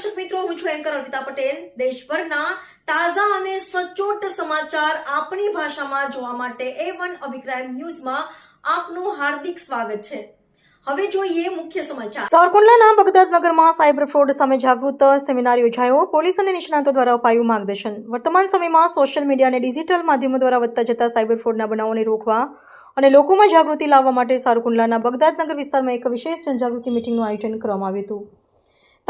દર્શક મિત્રો, હું છું એન્કર અર્પિતા પટેલ. દેશભરના તાજા અને સચોટ સમાચાર આપણી ભાષામાં જોવા માટે એ વન અભિક્રાય ન્યૂઝમાં આપનું હાર્દિક સ્વાગત છે. હવે જોઈએ મુખ્ય સમાચાર. સાવરકુંડલાના બગદાદનગરમાં સાયબર ફ્રોડ સામે જાગૃત સેમિનાર યોજાયો. પોલીસ અને નિષ્ણાતો દ્વારા અપાયું માર્ગદર્શન. વર્તમાન સમયમાં સોશિયલ મીડિયા અને ડિજિટલ માધ્યમો દ્વારા વધતા જતા સાયબર ફ્રોડના બનાવોને રોકવા અને લોકોમાં જાગૃતિ લાવવા માટે સાવરકુંડલાના બગદાદનગર વિસ્તારમાં એક વિશેષ જનજાગૃતિ મિટિંગનું આયોજન કરવામાં આવ્યું હતું.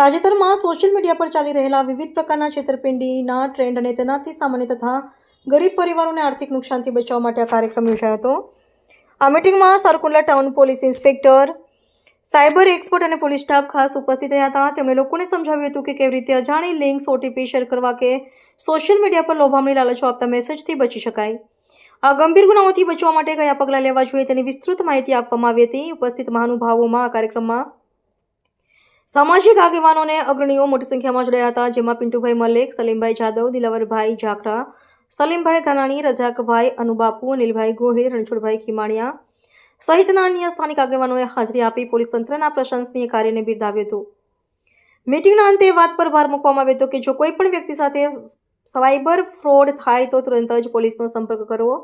તાજેતરમાં સોશિયલ મીડિયા પર ચાલી રહેલા વિવિધ પ્રકારના છેતરપિંડીના ટ્રેન્ડ અને તેનાથી સામાન્ય તથા ગરીબ પરિવારોને આર્થિક નુકસાનથી બચાવવા માટે આ કાર્યક્રમ યોજાયો હતો. આ મિટિંગમાં Savarkundla town police inspector, cyber expert અને પોલીસ સ્ટાફ ખાસ ઉપસ્થિત રહ્યા હતા. તેમણે લોકોને સમજાવ્યું હતું કે કેવી રીતે અજાણી લિંક્સ ઓટીપી શેર કરવા કે સોશિયલ મીડિયા પર લોભામણી લાલચો આપતા મેસેજથી બચી શકાય. આ ગંભીર ગુનાઓથી બચવા માટે કયા પગલાં લેવા જોઈએ તેની વિસ્તૃત માહિતી આપવામાં આવી હતી. ઉપસ્થિત મહાનુભાવોમાં આ કાર્યક્રમમાં સામાજિક આગેવાનો અને અગ્રણીઓ મોટી સંખ્યામાં જોડાયા હતા, જેમાં પિન્ટુભાઈ મલેક, સલીમભાઈ જાદવ, દિલાવરભાઈ જાખરા, સલીમભાઈ ધાનાણી રજાકભાઈ અનુબાપુ, અનિલભાઈ ગોહિલ, રણછોડભાઈ ખીમાણિયા સહિતના અન્ય સ્થાનિક આગેવાનોએ હાજરી આપી પોલીસ તંત્રના પ્રશંસનીય કાર્યને બિરદાવ્યું હતું. મીટિંગના અંતે વાત પર ભાર મૂકવામાં આવ્યો હતો કે જો કોઈ પણ વ્યક્તિ સાથે સાયબર ફ્રોડ થાય તો તુરંત જ પોલીસનો સંપર્ક કરવો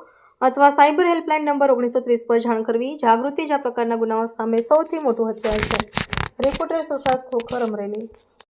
અથવા સાયબર હેલ્પલાઇન નંબર ઓગણીસો ત્રીસ પર જાણ કરવી, જાગૃતિ જ આ પ્રકારના ગુનાઓ સામે સૌથી મોટું હથિયાર છે. રિપોર્ટર સુભાષ ખોખર અમરેલી